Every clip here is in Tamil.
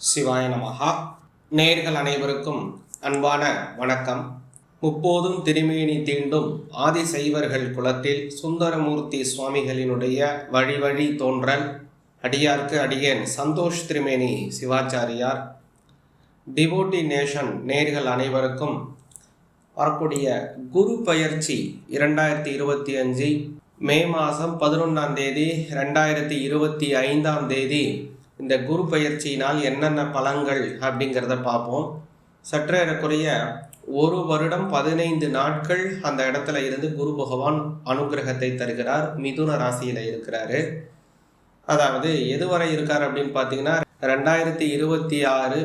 சிவாய நமகா நேர்கள் அனைவருக்கும் அன்பான வணக்கம். முப்போதும் திருமேனி தீண்டும் ஆதிசைவர்கள் குலத்தில் சுந்தரமூர்த்தி சுவாமிகளினுடைய வழி வழி தோன்றல் அடியார்க்கு அடியேன் சந்தோஷ் திருமேனி சிவாச்சாரியார். டிவோட்டி நேஷன் நேர்கள் அனைவருக்கும் வரக்கூடிய குரு பயிற்சி இரண்டாயிரத்தி இருபத்தி அஞ்சு மே மாதம் பதினொன்றாம் தேதி ரெண்டாயிரத்தி இருபத்தி ஐந்தாம் தேதி இந்த குரு பயிற்சியினால் என்னென்ன பலன்கள் அப்படிங்கிறத பார்ப்போம். சற்றேறக்குறைய ஒரு வருடம் பதினைந்து நாட்கள் அந்த இடத்துல இருந்து குரு பகவான் அனுகிரகத்தை தருகிறார். மிதுன ராசியில் இருக்கிறாரு. அதாவது எதுவரை இருக்கார் அப்படின்னு பார்த்தீங்கன்னா ரெண்டாயிரத்தி இருபத்தி ஆறு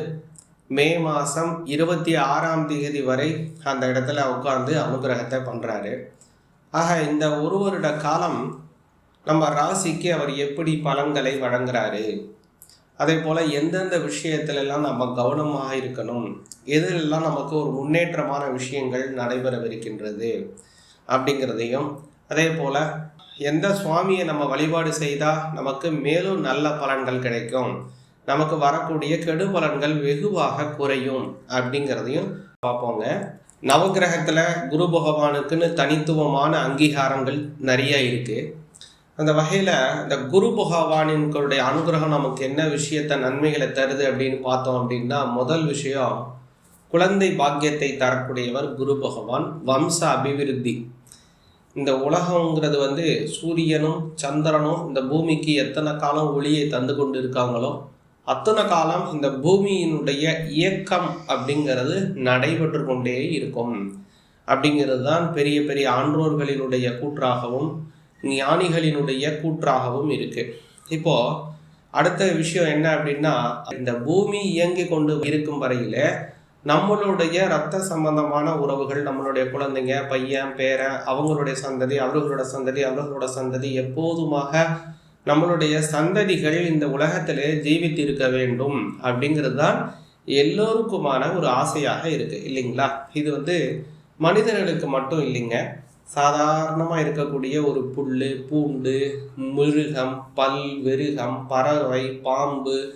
மே மாதம் இருபத்தி ஆறாம் தேதி வரை அந்த இடத்துல உட்காந்து அனுகிரகத்தை பண்ணுறாரு ஆக இந்த ஒரு வருட காலம் நம்ம ராசிக்கு அவர் எப்படி பலன்களை வழங்குறாரு? அதே போல் எந்தெந்த விஷயத்திலெல்லாம் நம்ம கவனமாக இருக்கணும்? எதிலெல்லாம் நமக்கு ஒரு முன்னேற்றமான விஷயங்கள் நடைபெறவிருக்கின்றது அப்படிங்கிறதையும் அதே போல் எந்த சுவாமியை நம்ம வழிபாடு செய்தால் நமக்கு மேலும் நல்ல பலன்கள் கிடைக்கும்? நமக்கு வரக்கூடிய கெடு பலன்கள் வெகுவாக குறையும் அப்படிங்கிறதையும் பார்ப்போங்க. நவகிரகத்தில் குரு பகவானுக்குன்னு தனித்துவமான அங்கீகாரங்கள் நிறைய இருக்குது அந்த வகையில் இந்த குரு பகவானின்களுடைய அனுகிரகம் நமக்கு என்ன விஷயத்த நன்மைகளை தருது அப்படின்னு பார்த்தோம் அப்படின்னா முதல் விஷயம் குழந்தை பாக்கியத்தை தரக்கூடியவர் குரு பகவான் வம்ச அபிவிருத்தி. இந்த உலகங்கிறது வந்து சூரியனும் சந்திரனும் இந்த பூமிக்கு எத்தனை காலம் ஒளியை தந்து கொண்டு இருக்காங்களோ அத்தனை காலம் இந்த பூமியினுடைய இயக்கம் அப்படிங்கிறது நடைபெற்று கொண்டே இருக்கும். அப்படிங்கிறது தான் பெரிய பெரிய ஆன்றோர்களினுடைய கூற்றாகவும் ஞானிகளினுடைய கூற்றாகவும் இருக்கு. இப்போ அடுத்த விஷயம் என்ன அப்படின்னா இந்த பூமி இயங்கி கொண்டு இருக்கும் வரையில நம்மளுடைய ரத்த சம்பந்தமான உறவுகள் நம்மளுடைய குழந்தைங்க பையன் பேரன் அவங்களுடைய சந்ததி அவர்களோட சந்ததி அவர்களோட சந்ததி எப்போதுமாக நம்மளுடைய சந்ததிகள் இந்த உலகத்திலே ஜீவித்து இருக்க வேண்டும் அப்படிங்கிறது தான் எல்லோருக்குமான ஒரு ஆசையாக இருக்கு இல்லைங்களா? இது வந்து மனிதர்களுக்கு மட்டும் இல்லைங்க. சாதாரணமாக இருக்கக்கூடிய ஒரு புல் பூண்டு மிருகம் பல் வெருகம் பறவை பாம்பு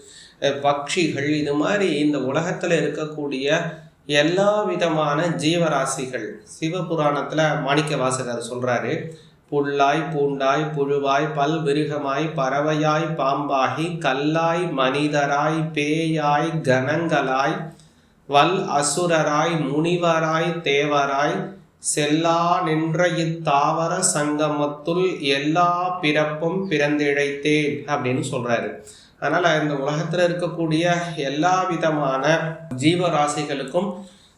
பட்சிகள் இது மாதிரி இந்த உலகத்தில் இருக்கக்கூடிய எல்லா விதமான ஜீவராசிகள். சிவபுராணத்தில் மாணிக்க வாசகர் சொல்கிறாரு புல்லாய் பூண்டாய் புழுவாய் பல் விருகமாய் பறவையாய் பாம்பாகி கல்லாய் மனிதராய் பேயாய் கணங்களாய் வல் அசுரராய் முனிவராய் தேவராய் செல்லா நின்ற இத்தாவர சங்கமத்துள் எல்லா பிறப்பும் பிறந்திழைத்தேன் அப்படின்னு சொல்றாரு. அதனால இந்த உலகத்துல இருக்கக்கூடிய எல்லா விதமான ஜீவராசிகளுக்கும்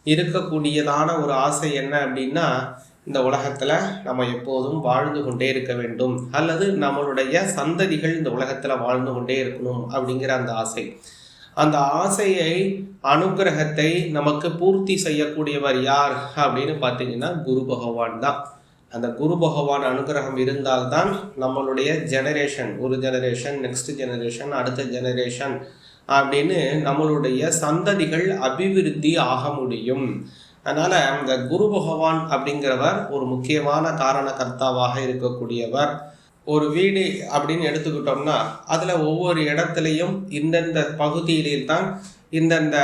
இருக்கக்கூடியதான ஒரு ஆசை என்ன அப்படின்னா இந்த உலகத்துல நம்ம எப்போதும் வாழ்ந்து கொண்டே இருக்க வேண்டும். அல்லது நம்மளுடைய சந்ததிகள் இந்த உலகத்துல வாழ்ந்து கொண்டே இருக்கணும் அப்படிங்கிற அந்த ஆசை. அந்த ஆசையை அனுகிரகத்தை நமக்கு பூர்த்தி செய்யக்கூடியவர் யார் அப்படின்னு பார்த்தீங்கன்னா குரு பகவான் தான். அந்த குரு பகவான் அனுகிரகம் இருந்தால்தான் நம்மளுடைய ஜெனரேஷன் ஒரு ஜெனரேஷன் நெக்ஸ்ட் ஜெனரேஷன் அடுத்த ஜெனரேஷன் அப்படின்னு நம்மளுடைய சந்ததிகள் அபிவிருத்தி ஆக முடியும். அதனால் அந்த குரு பகவான் அப்படிங்கிறவர் ஒரு முக்கியமான காரண கர்த்தாவாக இருக்கக்கூடியவர். ஒரு வீடு அப்படின்னு எடுத்துக்கிட்டோம்னா அதில் ஒவ்வொரு இடத்துலையும் இந்தந்த பகுதியிலே தான் இந்தந்த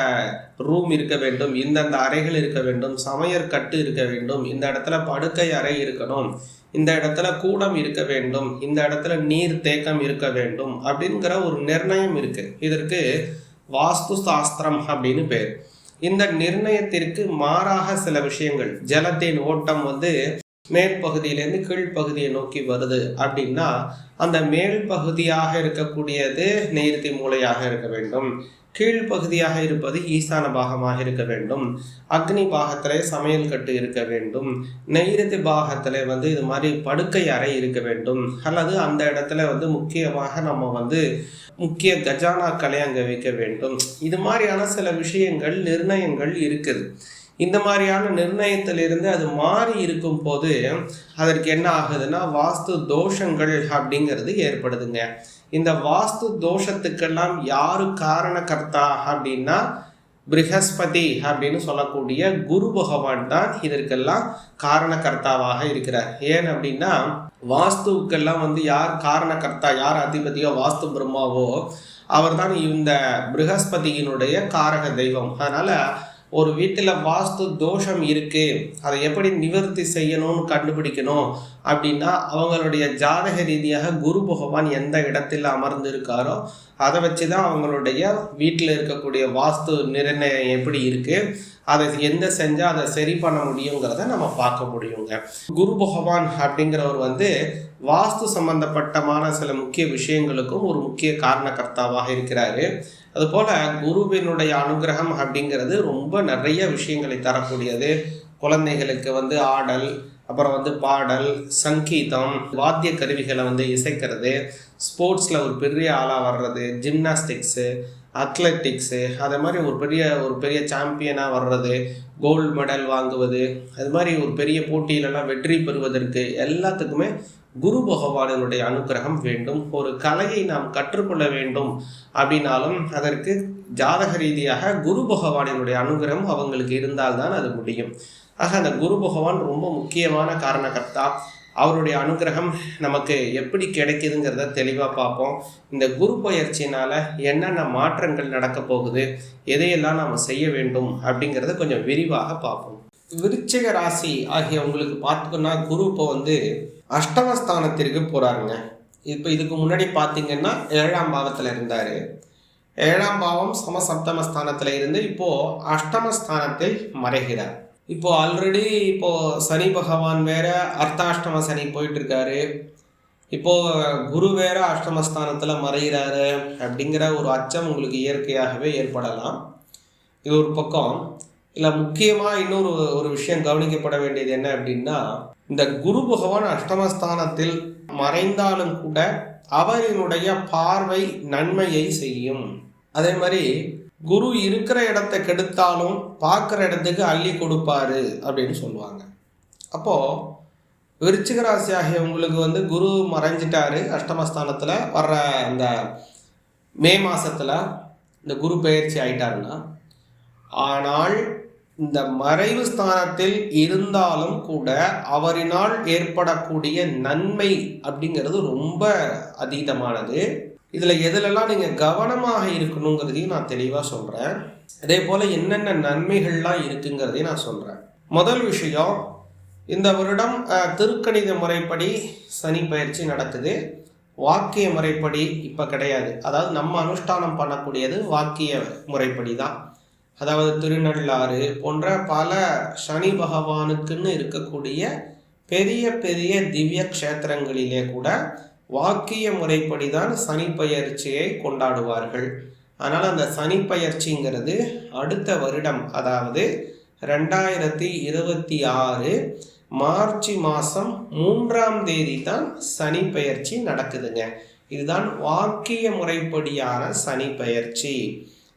ரூம் இருக்க வேண்டும் இந்தந்த அறைகள் இருக்க வேண்டும் சமையற்கட்டு இருக்க வேண்டும் இந்த இடத்துல படுக்கை அறை இருக்கணும் இந்த இடத்துல கூடம் இருக்க வேண்டும் இந்த இடத்துல நீர் தேக்கம் இருக்க வேண்டும் அப்படிங்கிற ஒரு நிர்ணயம் இருக்கு. இதற்கு வாஸ்து சாஸ்திரம் அப்படின்னு பேர். இந்த நிர்ணயத்திற்கு மாறாக சில விஷயங்கள். ஜலத்தின் ஓட்டம் வந்து மேற்பகுதியிலேருந்து கீழ்ப்பகுதியை நோக்கி வருது அப்படின்னா அந்த மேல் பகுதியாக இருக்கக்கூடியது நேர்த்தி மூலையாக இருக்க வேண்டும். கீழ்ப்பகுதியாக இருப்பது ஈசான பாகமாக இருக்க வேண்டும். அக்னி பாகத்திலே சமையல் கட்டு இருக்க வேண்டும். நெய்ரதி பாகத்தில் வந்து இது மாதிரி படுக்கை அறை இருக்க வேண்டும். அல்லது அந்த இடத்துல வந்து முக்கியமாக நம்ம வந்து முக்கிய கஜானாக்களை அங்கே வைக்க வேண்டும். இது மாதிரியான சில விஷயங்கள் நிர்ணயங்கள் இருக்குது. இந்த மாதிரியான நிர்ணயத்திலிருந்து அது மாறி இருக்கும் போது அதற்கு என்ன ஆகுதுன்னா வாஸ்து தோஷங்கள் அப்படிங்கிறது ஏற்படுதுங்க. இந்த வாஸ்து தோஷத்துக்கெல்லாம் யாரு காரணக்கர்த்தா அப்படின்னா பிருகஸ்பதி அப்படின்னு சொல்லக்கூடிய குரு பகவான் தான் இதற்கெல்லாம் காரணக்கர்த்தாவாக இருக்கிறார். ஏன் அப்படின்னா வாஸ்துவுக்கெல்லாம் வந்து யார் காரணக்கர்த்தா யார் அதிபதியோ வாஸ்து பிரம்மாவோ அவர் தான் இந்த ப்ரஹஸ்பதியினுடைய காரக தெய்வம். அதனால் ஒரு வீட்டில் வாஸ்து தோஷம் இருக்கு. அதை எப்படி நிவர்த்தி செய்யணும்னு கண்டுபிடிக்கணும் அப்படின்னா அவங்களுடைய ஜாதக ரீதியாக குரு பகவான் எந்த இடத்தில் அமர்ந்து இருக்காரோ அதை வச்சு தான் அவங்களுடைய வீட்டில் இருக்கக்கூடிய வாஸ்து நிர்ணயம் எப்படி இருக்குது அதை எந்த செஞ்சால் அதை சரி பண்ண முடியுங்கிறத நம்ம பார்க்க முடியுங்க. குரு பகவான் அப்படிங்கிறவர் வந்து வாஸ்து சம்பந்தப்பட்டமான சில முக்கிய விஷயங்களுக்கும் ஒரு முக்கிய காரணகர்த்தாவாக இருக்கிறாரு. அதுபோல் குருவினுடைய அனுகிரகம் அப்படிங்கிறது ரொம்ப நிறைய விஷயங்களை தரக்கூடியது. குழந்தைகளுக்கு வந்து ஆடல் அப்புறம் வந்து பாடல் சங்கீதம் வாத்திய கருவிகளை வந்து இசைக்கிறது ஸ்போர்ட்ஸில் ஒரு பெரிய ஆளாக வர்றது ஜிம்னாஸ்டிக்ஸு அத்லெட்டிக்ஸு அதே மாதிரி ஒரு பெரிய ஒரு பெரிய சாம்பியனாக வர்றது கோல்டு மெடல் வாங்குவது அது மாதிரி ஒரு பெரிய போட்டியிலலாம் வெற்றி பெறுவதற்கு எல்லாத்துக்குமே குரு பகவானினுடைய அனுகிரகம் வேண்டும். ஒரு கலையை நாம் கற்றுக்கொள்ள வேண்டும் அப்படின்னாலும் அதற்கு ஜாதக ரீதியாக குரு பகவானினுடைய அனுகிரகம் அவங்களுக்கு இருந்தால்தான் அது முடியும். ஆக அந்த குரு பகவான் ரொம்ப முக்கியமான காரணகர்த்தா. அவருடைய அனுகிரகம் நமக்கு எப்படி கிடைக்குதுங்கிறத தெளிவாக பார்ப்போம். இந்த குரு பயிற்சினால் என்னென்ன மாற்றங்கள் நடக்க போகுது எதையெல்லாம் நாம் செய்ய வேண்டும் அப்படிங்கிறத கொஞ்சம் விரிவாக பார்ப்போம். விருச்சிக ராசி ஆகிய உங்களுக்கு பார்த்துக்கோன்னா குரு இப்போ வந்து அஷ்டமஸ்தானத்திற்கு போகிறாருங்க இப்போ இதுக்கு முன்னாடி பார்த்தீங்கன்னா ஏழாம் பாவத்தில் இருந்தார். ஏழாம் பாவம் சமசப்தமஸ்தானத்தில் இருந்து இப்போது அஷ்டமஸ்தானத்தில் மறைகிறார். இப்போது ஆல்ரெடி இப்போது சனி பகவான் வேற அர்த்தாஷ்டம சனி போயிட்டுருக்காரு. இப்போது குரு வேற அஷ்டமஸ்தானத்தில் மறைகிறாரு அப்படிங்கிற ஒரு அச்சம் உங்களுக்கு இயற்கையாகவே ஏற்படலாம். இது ஒரு பக்கம். இல்லை முக்கியமாக இன்னொரு ஒரு விஷயம் கவனிக்கப்பட வேண்டியது என்ன அப்படின்னா இந்த குரு பகவான் அஷ்டமஸ்தானத்தில் மறைந்தாலும் கூட அவரினுடைய பார்வை நன்மையை செய்யும். அதே மாதிரி குரு இருக்கிற இடத்த கெடுத்தாலும் பார்க்குற இடத்துக்கு அள்ளி கொடுப்பாரு அப்படின்னு சொல்லுவாங்க. அப்போது விருச்சிக ராசி ஆகியவங்களுக்கு வந்து குரு மறைஞ்சிட்டாரு. அஷ்டமஸ்தானத்தில் வர்ற அந்த மே மாதத்தில் இந்த குரு பயிற்சி ஆயிட்டாருன்னா ஆனால் இந்த மறைவு ஸ்தானத்தில் இருந்தாலும் கூட அவரினால் ஏற்படக்கூடிய நன்மை அப்படிங்கிறது ரொம்ப அதீதமானது. இதில் எதுலெல்லாம் நீங்கள் கவனமாக இருக்கணுங்கிறதையும் நான் தெளிவாக சொல்கிறேன் அதே போல் என்னென்ன நன்மைகள்லாம் இருக்குங்கிறதையும் நான் சொல்கிறேன் முதல் விஷயம் இந்த வருடம் திருக்கணித முறைப்படி சனி பயிற்சி நடக்குது. வாக்கிய முறைப்படி இப்போ கிடையாது. அதாவது நம்ம அனுஷ்டானம் பண்ணக்கூடியது வாக்கிய முறைப்படி தான் அதாவது திருநள்ளாறு போன்ற பல சனி பகவானுக்குன்னு இருக்கக்கூடிய பெரிய பெரிய திவ்ய க்ஷேத்திரங்களிலே கூட வாக்கிய முறைப்படி தான் சனி பயிற்சியை கொண்டாடுவார்கள். ஆனால் அந்த சனி பயிற்சிங்கிறது அடுத்த வருடம் அதாவது ரெண்டாயிரத்தி இருபத்தி ஆறு மார்ச் மாதம் மூன்றாம் தேதி தான் சனி பயிற்சி நடக்குதுங்க. இதுதான் வாக்கிய முறைப்படியான சனி பயிற்சி.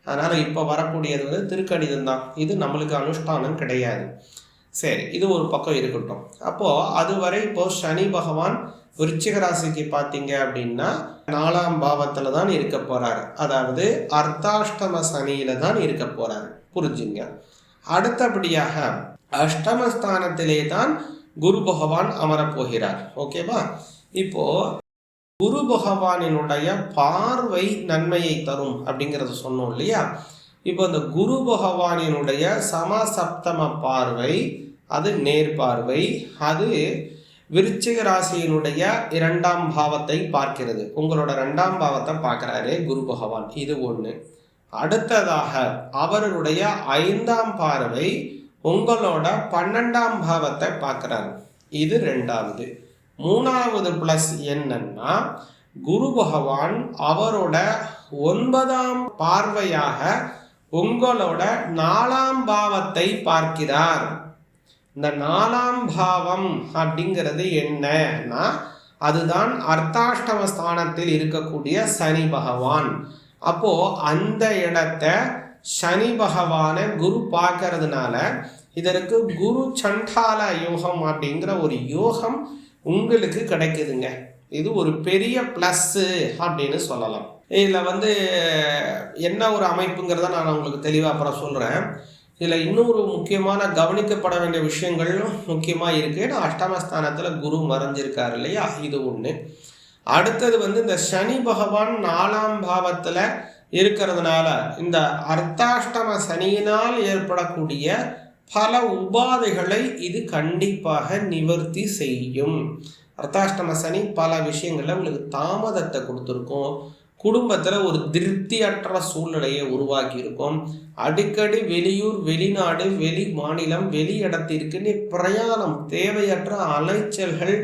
அதனால் இப்போ வரக்கூடியது வந்து திருக்கணிதம் தான் இது நம்மளுக்கு அனுஷ்டானம் கிடையாது. சரி இது ஒரு பக்கம் இருக்கட்டும். அப்போது அதுவரை இப்போது சனி பகவான் விருச்சிக ராசிக்கு பார்த்தீங்க அப்படின்னா நாலாம் பாவத்தில் தான் இருக்க போகிறாரு அதாவது அர்த்தாஷ்டம சனியில தான் இருக்க போகிறாரு புரிஞ்சுங்க. அடுத்தபடியாக அஷ்டமஸ்தானத்திலே தான் குரு பகவான் அமரப்போகிறார். ஓகேவா இப்போ குரு பகவானினுடைய பார்வை நன்மையை தரும் அப்படிங்கிறத சொன்னோம் இல்லையா? இப்போ இந்த குரு பகவானினுடைய சமசப்தம பார்வை அது நேர்பார்வை அது விருச்சிக ராசியினுடைய இரண்டாம் பாவத்தை பார்க்கிறது. உங்களோட ரெண்டாம் பாவத்தை பார்க்குறாரு குரு பகவான். இது ஒன்று அடுத்ததாக அவருடைய ஐந்தாம் பார்வை உங்களோட பன்னெண்டாம் பாவத்தை பார்க்குறாரு. இது ரெண்டாவது. மூணாவது ப்ளஸ் என்னன்னா குரு பகவான் அவரோட ஒன்பதாம் பார்வையாக உங்களோட நாலாம் பாவத்தை பார்க்கிறார். இந்த நாலாம் பாவம் அப்படிங்கிறது என்னன்னா அதுதான் அர்த்தாஷ்டம ஸ்தானத்தில் இருக்கக்கூடிய சனி பகவான். அப்போ அந்த இடத்த சனி பகவானை குரு பார்க்கறதுனால இதற்கு குரு சண்டால யோகம் அப்படிங்கிற ஒரு யோகம் உங்களுக்கு கிடைக்குதுங்க. இது ஒரு பெரிய ப்ளஸ்ஸு அப்படின்னு சொல்லலாம். இதில் வந்து என்ன ஒரு அமைப்புங்கிறத நான் உங்களுக்கு தெளிவாக அப்புறம் சொல்கிறேன் இதில் இன்னொரு முக்கியமான கவனிக்கப்பட வேண்டிய விஷயங்களும் முக்கியமாக இருக்குது அஷ்டமஸ்தானத்தில் குரு மறைஞ்சிருக்கார் இல்லையா? இது ஒன்று அடுத்தது வந்து இந்த சனி பகவான் நாலாம் பாவத்தில் இருக்கிறதுனால இந்த அர்த்தாஷ்டம சனியினால் ஏற்படக்கூடிய பல உபாதைகளை இது கண்டிப்பாக நிவர்த்தி செய்யும். அர்த்தாஷ்டம சனி பல விஷயங்களில் உங்களுக்கு தாமதத்தை கொடுத்துருக்கும். குடும்பத்தில் ஒரு திருப்தியற்ற சூழ்நிலையை உருவாக்கி இருக்கும் அடிக்கடி வெளியூர் வெளிநாடு வெளி மாநிலம் வெளி இடத்திற்குன்னு பிரயாணம் தேவையற்ற அலைச்சல்கள்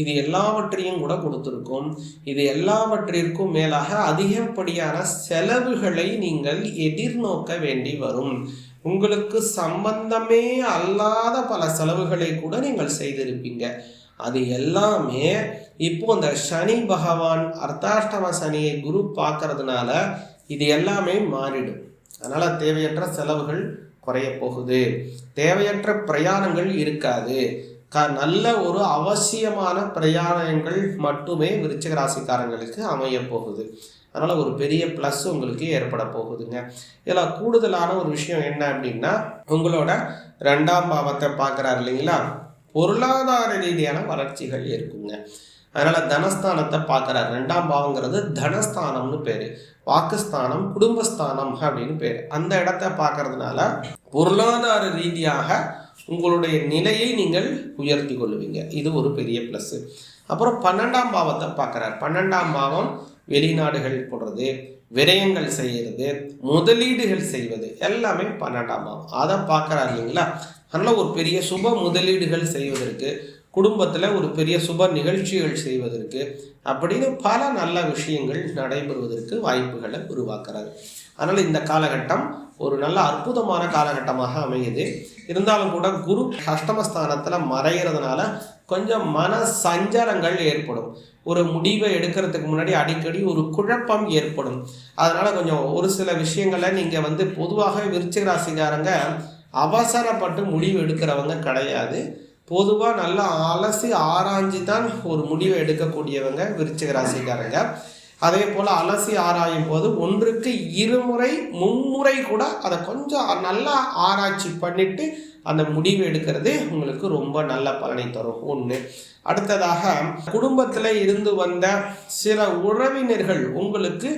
இது எல்லாவற்றையும் கூட கொடுத்துருக்கும். இது எல்லாவற்றிற்கும் மேலாக அதிகப்படியான செலவுகளை நீங்கள் எதிர்நோக்க வேண்டி வரும். உங்களுக்கு சம்பந்தமே அல்லாத பல செலவுகளை கூட நீங்கள் செய்திருப்பீங்க. அது எல்லாமே இப்போ இந்த சனி பகவான் அர்த்தாஷ்டம சனியை குரு பார்க்கறதுனால இது எல்லாமே மாறிடும். அதனால் தேவையற்ற செலவுகள் குறைய போகுது. தேவையற்ற பிரயாணங்கள் இருக்காது. க நல்ல ஒரு அவசியமான பிரயாணங்கள் மட்டுமே விருச்சிக ராசிக்காரங்களுக்கு அமைய போகுது. அதனால் ஒரு பெரிய ப்ளஸ் உங்களுக்கு ஏற்பட போகுதுங்க. இதில் கூடுதலான ஒரு விஷயம் என்ன அப்படின்னா உங்களோட ரெண்டாம் பாவத்தை பார்க்குறாரு இல்லைங்களா? பொருளாதார ரீதியான வளர்ச்சிகள் இருக்குங்க. அதனால் தனஸ்தானத்தை பார்க்குறாரு. ரெண்டாம் பாவங்கிறது தனஸ்தானம்னு பேர். வாக்குஸ்தானம் குடும்பஸ்தானம் அப்படின்னு பேர். அந்த இடத்த பார்க்கறதுனால பொருளாதார ரீதியாக உங்களுடைய நிலையை நீங்கள் உயர்த்தி கொள்ளுவீங்க இது ஒரு பெரிய ப்ளஸ்ஸு அப்புறம் பன்னெண்டாம் பாவத்தை பார்க்குறார். பன்னெண்டாம் பாவம் வெளிநாடுகள் போடுறது. விரயங்கள் செய்கிறது முதலீடுகள் செய்வது எல்லாமே பன்னெண்டாம் பாவம். அதை பார்க்குறாரு இல்லைங்களா? அதனால் ஒரு பெரிய சுப முதலீடுகள் செய்வதற்கு குடும்பத்தில் ஒரு பெரிய சுப நிகழ்ச்சிகள் செய்வதற்கு அப்படின்னு பல நல்ல விஷயங்கள் நடைபெறுவதற்கு வாய்ப்புகளை உருவாக்குறாரு. அதனால் இந்த காலகட்டம் ஒரு நல்ல அற்புதமான காலகட்டமாக அமையுது. இருந்தாலும் கூட குரு அஷ்டமஸ்தானத்தில் மறைகிறதுனால கொஞ்சம் மன சஞ்சலங்கள் ஏற்படும். ஒரு முடிவை எடுக்கிறதுக்கு முன்னாடி அடிக்கடி ஒரு குழப்பம் ஏற்படும். அதனால் கொஞ்சம் ஒரு சில விஷயங்களை நீங்கள் வந்து பொதுவாக விருச்சிக ராசிக்காரங்க அவசரப்பட்டு முடிவு எடுக்கிறவங்க கிடையாது. பொதுவாக நல்லா அலசி ஆராய்ஞ்சு தான் ஒரு முடிவை எடுக்கக்கூடியவங்க விருச்சிக ராசிக்காரங்க. அதே போல் அலசி ஆராயும் போது ஒன்றுக்கு இருமுறை மும்முறை கூட அதை கொஞ்சம் நல்லா ஆராய்ச்சி பண்ணிட்டு அந்த முடிவு எடுக்கிறது உங்களுக்கு ரொம்ப நல்ல பலனை தரும். ஒன்று அடுத்ததாக குடும்பத்தில் இருந்து வந்த சில உறவினர்கள் உங்களுக்கு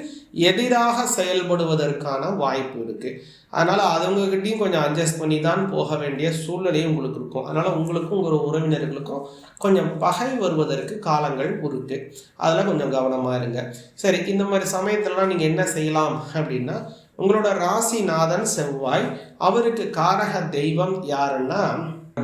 எதிராக செயல்படுவதற்கான வாய்ப்பு இருக்குது அதனால் அவங்கக்கிட்டையும் கொஞ்சம் அட்ஜஸ்ட் பண்ணி தான் போக வேண்டிய சூழ்நிலையும் உங்களுக்கு இருக்கும். அதனால் உங்களுக்கும் உங்கள் உறவினர்களுக்கும் கொஞ்சம் பகை வருவதற்கு காலங்கள் இருக்குது அதெல்லாம் கொஞ்சம் கவனமாக இருங்க. சரி இந்த மாதிரி சமயத்துலலாம் நீங்கள் என்ன செய்யலாம் அப்படின்னா உங்களோட ராசிநாதன் செவ்வாய் அவருக்கு காரக தெய்வம் யாருன்னா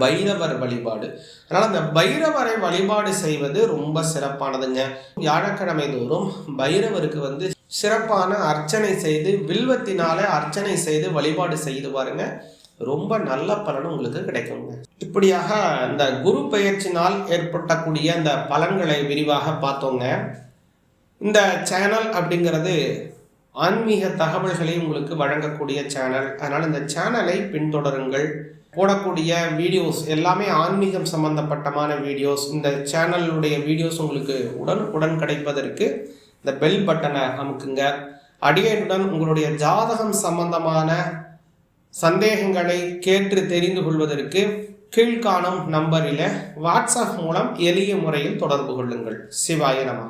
பைரவர் வழிபாடு. அதனால் அந்த பைரவரை வழிபாடு செய்வது ரொம்ப சிறப்பானதுங்க. வியாழக்கிழமை தோறும் பைரவருக்கு வந்து சிறப்பான அர்ச்சனை செய்து வில்வத்தினால அர்ச்சனை செய்து வழிபாடு செய்து பாருங்க. ரொம்ப நல்ல பலன் உங்களுக்கு கிடைக்குங்க. இப்படியாக இந்த குரு பயிற்சினால் ஏற்பட்டக்கூடிய அந்த பலன்களை விரிவாக பார்த்தோங்க. இந்த சேனல் அப்படிங்கிறது ஆன்மீக தகவல்களை உங்களுக்கு வழங்கக்கூடிய சேனல் அதனால் இந்த சேனலை பின்தொடருங்கள். போடக்கூடிய வீடியோஸ் எல்லாமே ஆன்மீகம் சம்பந்தப்பட்டமான வீடியோஸ் இந்த சேனலுடைய வீடியோஸ் உங்களுக்கு உடனுக்குடன் கிடைப்பதற்கு இந்த பெல் பட்டனை அமுக்குங்க. அடியனுடன் உங்களுடைய ஜாதகம் சம்பந்தமான சந்தேகங்களை கேட்டு தெரிந்து கொள்வதற்கு கீழ்காணும் நம்பரில் வாட்ஸ்அப் மூலம் எளிய முறையில் தொடர்பு கொள்ளுங்கள். சிவாய நம.